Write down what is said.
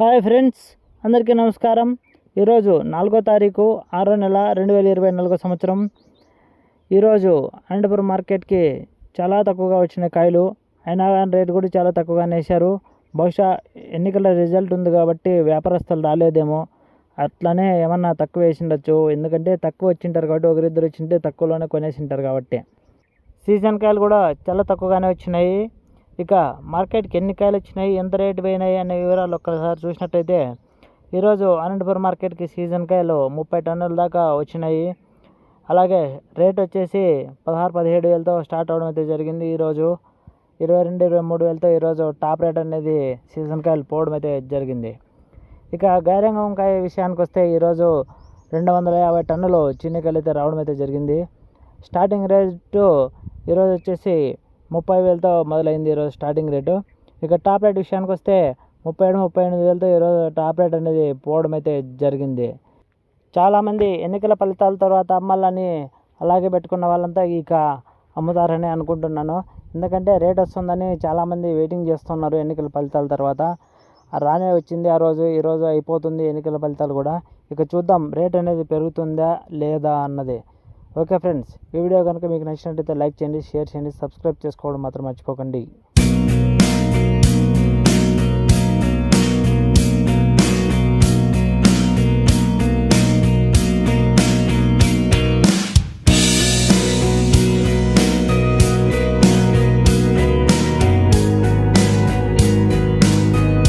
Hi friends అందరికీ నమస్కారం. ఈరోజు నాలుగో తారీఖు ఆరో నెల రెండు వేల ఇరవై నాలుగో సంవత్సరం. ఈరోజు అనంతపురం మార్కెట్కి చాలా తక్కువగా వచ్చిన కాయలు అయినా కానీ రేటు కూడా చాలా తక్కువగానే వేశారు బహుశా ఎన్నికల రిజల్ట్ ఉంది కాబట్టి వ్యాపారస్తులు రాలేదేమో. అట్లనే ఏమన్నా తక్కువ వేసిండొచ్చు ఎందుకంటే తక్కువ వచ్చింటారు కాబట్టి ఒకరిద్దరు వచ్చింటే తక్కువలోనే కొనేసింటారు కాబట్టి. సీజన్ కాయలు కూడా చాలా తక్కువగానే వచ్చినాయి. ఇక మార్కెట్కి ఎన్ని కాయలు వచ్చినాయి ఎంత రేటు పోయినాయి అనే వివరాలు ఒక్కసారి చూసినట్టయితే ఈరోజు అనంతపురం మార్కెట్కి సీజన్ కాయలు ముప్పై టన్నుల దాకా వచ్చినాయి. అలాగే రేట్ వచ్చేసి పదహారు పదిహేడు వేలతో స్టార్ట్ అవడం అయితే జరిగింది ఈరోజు. ఇరవై రెండు ఇరవై మూడు వేలతో ఈరోజు టాప్ రేట్ అనేది సీజన్ కాయలు పోవడం అయితే జరిగింది. ఇక గైరంగం కాయ విషయానికి వస్తే ఈరోజు రెండు వందల యాభై టన్నులు చిన్నకాయలు అయితే రావడం అయితే జరిగింది. స్టార్టింగ్ రేటు ఈరోజు వచ్చేసి ముప్పై వేలతో మొదలైంది ఈరోజు స్టార్టింగ్ రేటు ఇక టాప్ రేట్ విషయానికి వస్తే ముప్పై ఏడు ముప్పై ఎనిమిది వేలతో ఈరోజు టాప్ రేట్ అనేది పోవడం అయితే జరిగింది. చాలామంది ఎన్నికల ఫలితాల తర్వాత అమ్మాలని అలాగే పెట్టుకున్న వాళ్ళంతా ఇక అమ్ముతారని అనుకుంటున్నాను. ఎందుకంటే రేట్ వస్తుందని చాలామంది వెయిటింగ్ చేస్తున్నారు ఎన్నికల ఫలితాల తర్వాత. రానే వచ్చింది ఆ రోజు ఈరోజు అయిపోతుంది ఎన్నికల ఫలితాలు కూడా. ఇక చూద్దాం రేట్ అనేది పెరుగుతుందా లేదా అన్నది. ఓకే ఫ్రెండ్స్ ఈ వీడియో కనుక మీకు నచ్చినట్టయితే లైక్ చేయండి షేర్ చేయండి సబ్స్క్రైబ్ చేసుకోవడం మాత్రం మర్చిపోకండి.